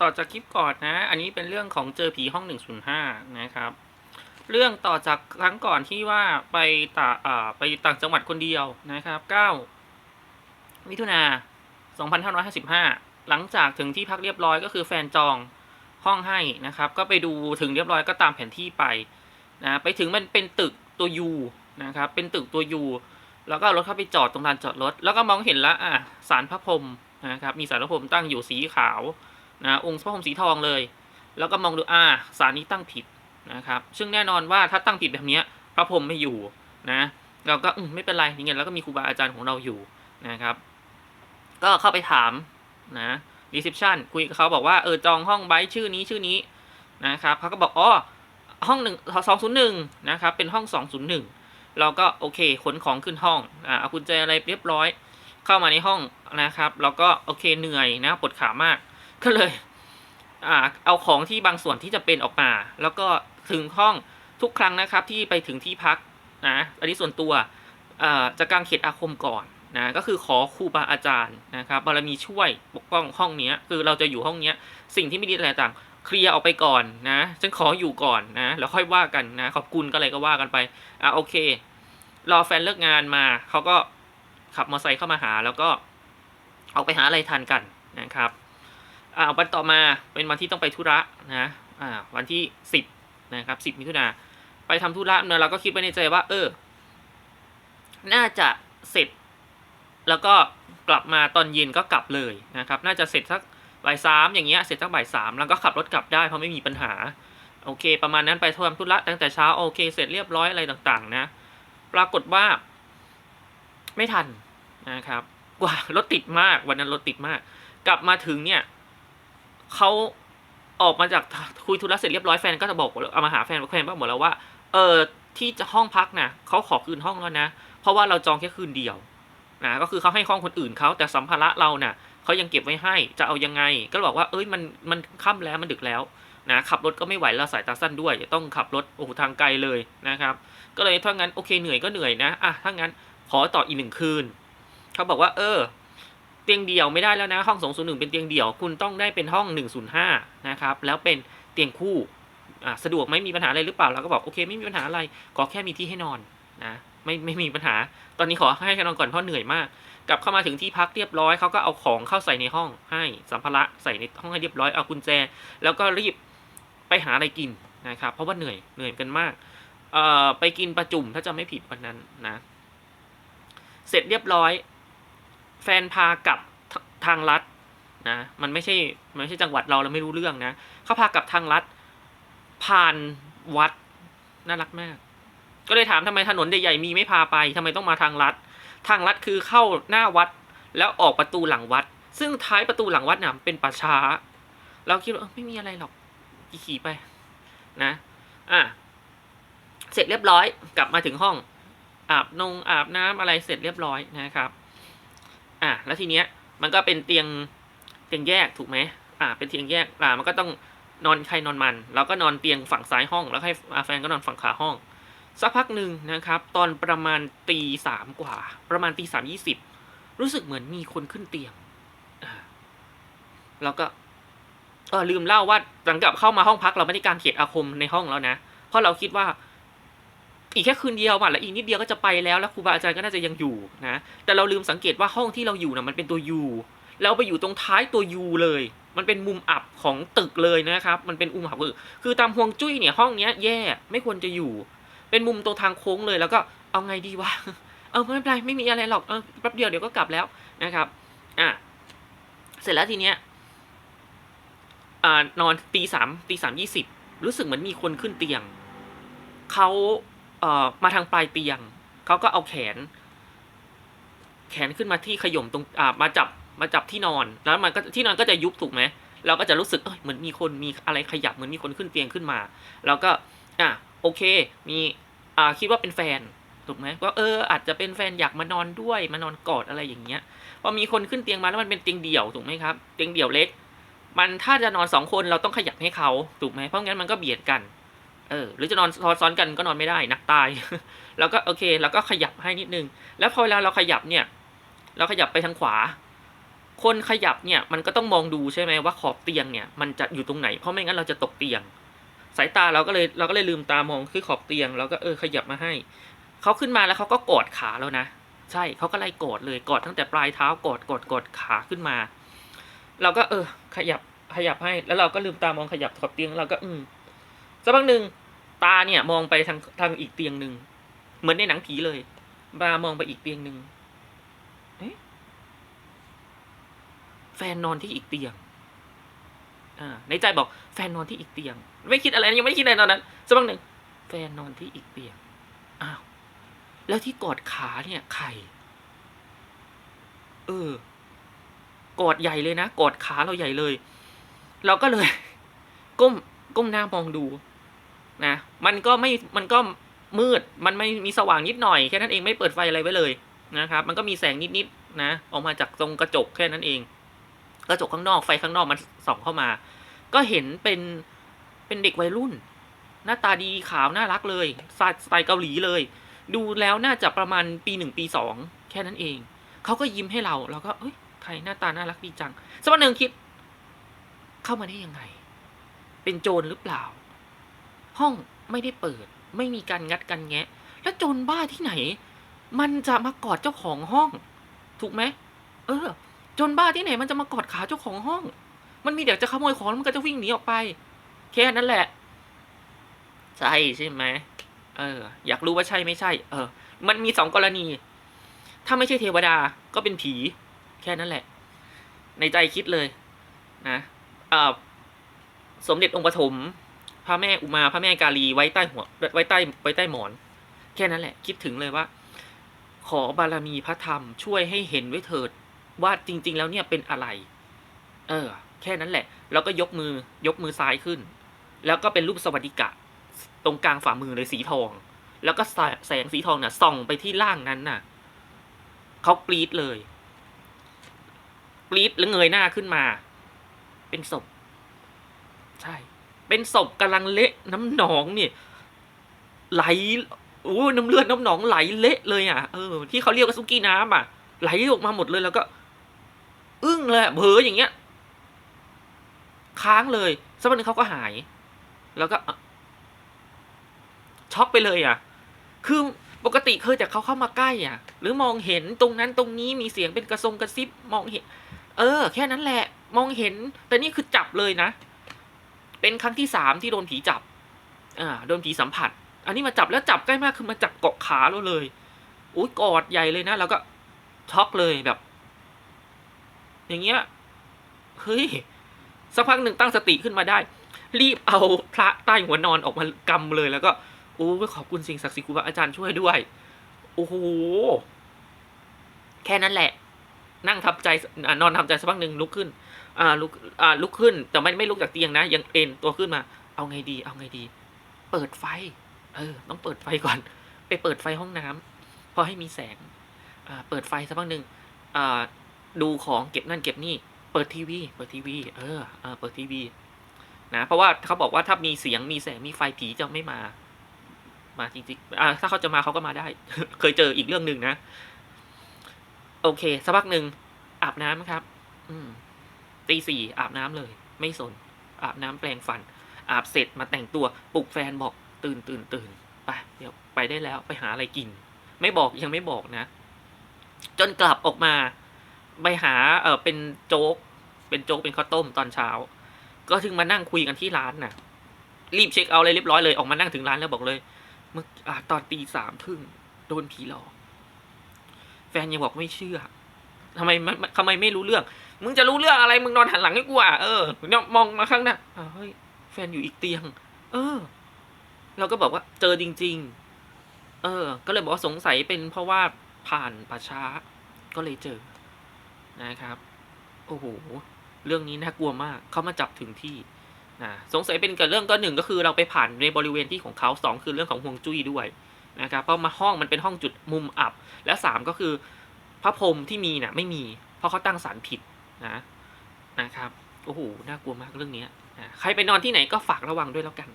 ต่อจากคลิปก่อนนะ อันนี้เป็นเรื่องของเจอผีห้อง 105 นะครับ เรื่องต่อจากครั้งก่อนที่ว่าไปต่าไปต่างจังหวัดคนเดียวนะครับ9มิถุนา 2555 หลังจากถึงที่พักเรียบร้อยก็คือแฟนจองห้องให้นะครับ ก็ไปดูถึงเรียบร้อยก็ตามแผนที่ไปนะไปถึงมันเป็นตึกตัวยูนะครับ เป็นตึกตัวยูแล้วก็รถเข้าไปจอดตรงลานจอดรถ แล้วก็มองเห็นละอะสารพระพรหมนะครับ มีสารพระพรหมตั้งอยู่สีขาว นะองค์พระพรหมสีทองเลย แล้วก็มองดูอ่าสารนี้ตั้งผิดนะครับซึ่งแน่นอนว่าถ้าตั้งผิดแบบนี้พระพรหมไม่อยู่นะเราก็อืมไม่เป็นไรอย่างเงี้ยแล้วก็มีครูบาอาจารย์ของเราอยู่นะครับ ก็เข้าไปถามนะรีเซพชันคุยกับเขาบอกว่าเออจองห้องไบท์ชื่อนี้ชื่อนี้นะครับเขาก็บอกอ๋อห้องหนึ่งสองศูนย์หนึ่งนะครับเป็นห้องสองศูนย์หนึ่งเราก็โอเคขนของขึ้นห้องอ่าเอากุญแจอะไรเรียบร้อย เข้ามาในห้องนะครับ เราก็โอเคเหนื่อยนะปวดขามาก ก็เลยอ่าเอาของที่บางส่วนที่จะเป็นออกมา แล้วก็ถึงห้องทุกครั้งนะครับที่ไปถึงที่พักนะอันนี้ส่วนตัวจะกางเขตอาคมก่อนนะก็คือขอครูบาอาจารย์นะครับบารมีช่วยปกป้องห้องนี้คือเราจะอยู่ห้องนี้สิ่งที่ไม่ดีอะไรต่างเคลียร์ออกไปก่อนนะฉันขออยู่ก่อนนะแล้วค่อยว่ากันนะขอบคุณก็อะไรก็ว่ากันไปอ่าโอเค รอแฟนเลิกงานมาเขาก็ขับมอเตอร์ไซค์เข้ามาหา แล้วก็ออกไปหาอะไรทานกันนะครับ อ่าวันต่อมาเป็นวันที่ต้องไปธุระนะอ่าวันที่สิบนะครับสิบมิถุนาไปทำธุระเนี่ยเราก็คิดไว้ในใจว่า เออ น่าจะเสร็จ แล้วก็กลับมาตอนเย็นก็กลับเลยนะครับ น่าจะเสร็จสักบ่ายสามอย่างเงี้ยเสร็จสักบ่ายสามแล้วก็ขับรถกลับได้เพราะไม่มีปัญหา โอเค ประมาณนั้นไปทำธุระตั้งแต่เช้าโอเค เสร็จเรียบร้อยอะไรต่าง ๆ นะ ปรากฏว่า ไม่ทันนะครับ กว่ารถติดมากวันนั้นรถติดมาก กลับมาถึงเนี่ย เขาออกมาจากคุยธุระเสร็จเรียบร้อยแฟนก็จะบอกเอามาหาแฟนแฟนก็บอกแล้วว่า เออที่จะห้องพักนะเขาขอคืนห้องแล้วนะ เพราะว่าเราจองแค่คืนเดียวนะก็คือเขาให้ห้องคนอื่นเขาแต่สัมภาระเราเนะ่ะเขายังเก็บไว้ให้จะเอายังไง ก็บอกว่าเอ้ยมันมันค่ำแล้วมันดึกแล้วนะขับรถก็ไม่ไหวแล้วสายตาสั้นด้วยจะต้องขับรถโอ้โหทางไกลเลยนะครับ ก็เลยถ้างั้นโอเคเหนื่อยก็เหนื่อยนะอะถ้างั้นขอต่ออีกหนึ่งคืนเขาบอกว่าเออ เตียงเดี่ยวไม่ได้แล้วนะห้อง201เป็นเตียงเดี่ยว คุณต้องได้เป็นห้อง 105นะครับแล้วเป็นเตียงคู่สะดวกไหมมีปัญหาอะไรหรือเปล่าเราก็บอกโอเคไม่มีปัญหาอะไรขอแค่มีที่ให้นอนนะไม่ไม่มีปัญหา ตอนนี้ขอให้แค่นอนก่อนเพราะเหนื่อยมาก กลับเข้ามาถึงที่พักเรียบร้อยเขาก็เอาของเข้าใส่ในห้องให้สัมภาระใส่ในห้องให้เรียบร้อยเอากุญแจ แล้วก็รีบไปหาอะไรกินนะครับเพราะว่าเหนื่อยเหนื่อยกันมากเอ่อไปกินประจุมถ้าจะไม่ผิดวันนั้นนะ เสร็จเรียบร้อย แฟนพากลับทางลัดนะมันไม่ใช่มันไม่ใช่จังหวัดเราเราไม่รู้เรื่องนะเขาพากลับทางลัดผ่านวัดน่ารักมาก ก็เลยถามทำไมถนนใหญ่ๆมีไม่พาไปทำไมต้องมาทางลัดทางลัดคือเข้าหน้าวัดแล้วออกประตูหลังวัด ซึ่งท้ายประตูหลังวัดเนี่ยเป็นป่าช้า เราคิดว่าไม่มีอะไรหรอกขี่ไปนะอะเสร็จเรียบร้อยกลับมาถึงห้องอาบนงอาบน้ำอะไรเสร็จเรียบร้อยนะครับ อะแล้วทีเนี้ยมันก็เป็นเตียงเตียงแยกถูกไหมอะเป็นเตียงแยกอะมันก็ต้องนอนใครนอนมัน เราก็นอนเตียงฝั่งซ้ายห้อง แล้วให้แฟนก็นอนฝั่งขาห้อง สักพักหนึ่งนะครับ ตอนประมาณตีสามกว่า ประมาณตีสามยี่สิบรู้สึกเหมือนมีคนขึ้นเตียงอะแล้วก็เออลืมเล่าว่าหลังจากเข้ามาห้องพักเราไม่ได้การเขียนอาคมในห้องแล้วนะ เพราะเราคิดว่า อีกแค่คืนเดียวอะแล้วอีกนิดเดียวก็จะไปแล้วแล้วครูบาอาจารย์ก็น่าจะยังอยู่นะแต่เราลืมสังเกตว่าห้องที่เราอยู่น่ะมันเป็นตัวยูเราไปอยู่ตรงท้ายตัวยูเลย มันเป็นมุมอับของตึกเลยนะครับมันเป็นมุมอับคือคือตามฮวงจุ้ยเนี่ยห้องเนี้ยแย่ไม่ควรจะอยู่ เป็นมุมตรงทางโค้งเลยแล้วก็เอาไงดีวะเออไม่เป็นไรไม่มีอะไรหรอกเออแป๊บเดียวเดี๋ยวก็กลับแล้วนะครับอะเสร็จแล้วทีเนี้ยอ่านอนตีสามตีสามยี่สิบรู้สึกเหมือนมีคนขึ้นเตียงเขา เอ่อมาทางปลายเตียงเขาก็เอาแขน แขนขึ้นมาที่ขย่มตรงอ่ามาจับมาจับที่นอนแล้วมันก็ที่นอนก็จะยุบถูกไหมเราก็จะรู้สึกเอ้ยเหมือนมีคนมีอะไรขยับเหมือนมีคนขึ้นเตียงขึ้นมา แล้วก็อะโอเค มีอ่าคิดว่าเป็นแฟนถูกไหมว่าเอออาจจะเป็นแฟนอยากมานอนด้วยมานอนกอดอะไรอย่างเงี้ยพอมีคนขึ้นเตียงมาแล้วมันเป็นเตียงเดี่ยวถูกไหมครับเตียงเดี่ยวเล็ก มันถ้าจะนอนสองคนเราต้องขยับให้เขาถูกไหมเพราะงั้นมันก็เบียดกัน เออหรือจะนอนซ้อนกันก็นอนไม่ได้นักตาย แล้วก็โอเค แล้วก็ขยับให้นิดนึง แล้วพอเวลาเราขยับเนี่ย เราขยับไปทางขวา คนขยับเนี่ยมันก็ต้องมองดูใช่ไหมว่าขอบเตียงเนี่ยมันจะอยู่ตรงไหน เพราะไม่งั้นเราจะตกเตียง สายตาเราก็เลยเราก็เลยลืมตามองที่ขอบเตียง แล้วก็เออขยับมาให้ เขาขึ้นมาแล้วเขาก็กอดขาแล้วนะ ใช่เขาก็ไล่กอดเลยกอดตั้งแต่ปลายเท้ากอดกอดกอดขาขึ้นมา เราก็เออ ขยับขยับให้ แล้วเราก็ลืมตามองขยับขอบเตียงเราก็อืม สักพักหนึ่งตาเนี่ยมองไปทางทางอีกเตียงหนึ่งเหมือนในหนังผีเลยมามองไปอีกเตียงหนึ่งแฟนนอนที่อีกเตียงอ่าในใจบอกแฟนนอนที่อีกเตียง ไม่คิดอะไรยังไม่คิดอะไรตอนนั้นสักพักหนึ่งแฟนนอนที่อีกเตียงอ้าวแล้วที่กอดขาเนี่ยใครเออ กอดใหญ่เลยนะ กอดขาเราใหญ่เลย เราก็เลย ก้ม ก้มหน้ามองดู นะมันก็ไม่มันก็มืดมันไม่มีสว่างนิดหน่อยแค่นั้นเองไม่เปิดไฟอะไรไว้เลยนะครับ มันก็มีแสงนิดๆนะออกมาจากตรงกระจกแค่นั้นเอง กระจกข้างนอกไฟข้างนอกมันส่องเข้ามา ก็เห็นเป็นเป็นเด็กวัยรุ่น หน้าตาดีขาวน่ารักเลยสไตล์สไตล์เกาหลีเลย ดูแล้วน่าจะประมาณปีหนึ่งปีสองแค่นั้นเอง เขาก็ยิ้มให้เราเราก็เอ้ยใครหน้าตาน่ารักดีจังสักวันหนึ่งคิด เข้ามาได้ยังไง เป็นโจรหรือเปล่า ห้องไม่ได้เปิด ไม่มีการงัดกันแงะ แล้วโจรบ้าที่ไหน มันจะมากอดเจ้าของห้อง ถูกไหมเออโจรบ้าที่ไหน มันจะมากอดขาเจ้าของห้อง มันมีเดี๋ยวจะขโมยของแล้วมันก็จะวิ่งหนีออกไป แค่นั้นแหละ ใช่ใช่ไหมเออ อยากรู้ว่าใช่ไม่ใช่ เออ มันมีสองกรณี ถ้าไม่ใช่เทวดาก็เป็นผี แค่นั้นแหละ ในใจคิดเลย นะเออสมเด็จองค์ปฐม พระแม่อุมาพระแม่กาลีไว้ใต้หัวไว้ใต้ไว้ใต้หมอน แค่นั้นแหละ คิดถึงเลยว่า ขอบารมีพระธรรมช่วยให้เห็นไว้เถิดว่าจริง ๆ แล้วเนี่ยเป็นอะไร เออ แค่นั้นแหละ แล้วก็ยกมือยกมือซ้ายขึ้น แล้วก็เป็นรูปสวัสดิกะ ตรงกลางฝ่ามือเลยสีทอง แล้วก็แสงสีทองน่ะส่องไปที่ล่างนั้นน่ะเขากรีดเลยกรีดแล้วเงยหน้าขึ้นมา เป็นศพ ใช่ เป็นศพกำลังเละน้ำหนองเนี่ยไหลโอ้น้ำเลือดน้ำหนองไหลเละเลยอะเออที่เขาเรียกว่าซุกี้น้ำอะ ไหลออกมาหมดเลยแล้วก็ อึ้งเลยเผลออย่างเงี้ย ค้างเลยสักวันหนึงเขาก็หาย แล้วก็ช็อกไปเลยอะ คือปกติเคยแต่เขาเข้ามาใกล้อะ หรือมองเห็นตรงนั้นตรงนี้มีเสียงเป็นกระทรงกระซิบมองเห็น เออ แค่นั้นแหละ มองเห็น แต่นี่คือจับเลยนะ เป็นครั้งที่สามที่โดนผีจับ อ่า โดนผีสัมผัส อันนี้มาจับแล้วจับใกล้มากคือมาจับเกาะขาเราเลย อุ้ยกอดใหญ่เลยนะ แล้วก็ช็อกเลยแบบ อย่างเงี้ย เฮ้ย สักพักหนึ่งตั้งสติขึ้นมาได้ รีบเอาพระใต้หัวนอนออกมากำเลยแล้วก็โอ้ขอบคุณสิ่งศักดิ์สิทธิ์ครูบาอาจารย์ช่วยด้วย โอ้โห แค่นั้นแหละ นั่งทับใจนอนทำใจสักพักหนึ่งลุกขึ้น อ่าลุกอ่าลุกขึ้น แต่ไม่ไม่ลุกจากเตียงนะ ยังเอ็นตัวขึ้นมา เอาไงดี เอาไงดี เปิดไฟ เออ ต้องเปิดไฟก่อน ไปเปิดไฟห้องน้ำพอให้มีแสงอ่าเปิดไฟสักพักหนึ่งอ่าดูของเก็บนั่นเก็บนี่ เปิดทีวี เปิดทีวี เออเออเปิดทีวีนะเพราะว่าเขาบอกว่าถ้ามีเสียงมีแสงมีไฟผีจะไม่มา มาจริงๆอ่าถ้าเขาจะมาเขาก็มาได้ เคยเจออีกเรื่องหนึ่งนะ โอเคสักพักหนึ่งอาบน้ำครับ อืม ตีสี่อาบน้ำเลย ไม่สน อาบน้ำแปรงฟัน อาบเสร็จมาแต่งตัวปลุกแฟนบอกตื่นตื่นตื่นไปเดี๋ยวไปได้แล้วไปหาอะไรกิน ไม่บอกยังไม่บอกนะ จนกลับออกมาไปหาเออเป็นโจ๊ก เป็นโจ๊กเป็นข้าวต้มตอนเช้า ก็ถึงมานั่งคุยกันที่ร้านน่ะ รีบเช็คเอาเลยเรียบร้อยเลยออกมานั่งถึงร้านแล้วบอกเลย เมื่ออตอนตีสามครึ่งโดนผีหลอกแฟนยังบอกไม่เชื่อทำไมมันทำไมไม่รู้เรื่อง มึงจะรู้เรื่องอะไรมึงนอนหันหลังให้กูอะเออเนี่ยมองมาข้างหน้าอ้าเฮ้ยแฟนอยู่อีกเตียง เออ เราก็บอกว่าเจอจริง ๆ เออ ก็เลยบอกว่าสงสัยเป็นเพราะว่าผ่านป่าช้า ก็เลยเจอนะครับ โอ้โหเรื่องนี้น่ากลัวมากเขามาจับถึงที่นะสงสัยเป็นกับเรื่องก็หนึ่งก็คือเราไปผ่านในบริเวณที่ของเขาสองคือเรื่องของฮวงจุ้ยด้วยนะครับเพราะมาห้องมันเป็นห้องจุดมุมอับ และสามก็คือพระพรหมที่มีน่ะไม่มี เพราะเขาตั้งศาลผิด นะนะครับโอ้โหน่ากลัวมากเรื่องนี้นะใครไปนอนที่ไหนก็ฝากระวังด้วยแล้วกัน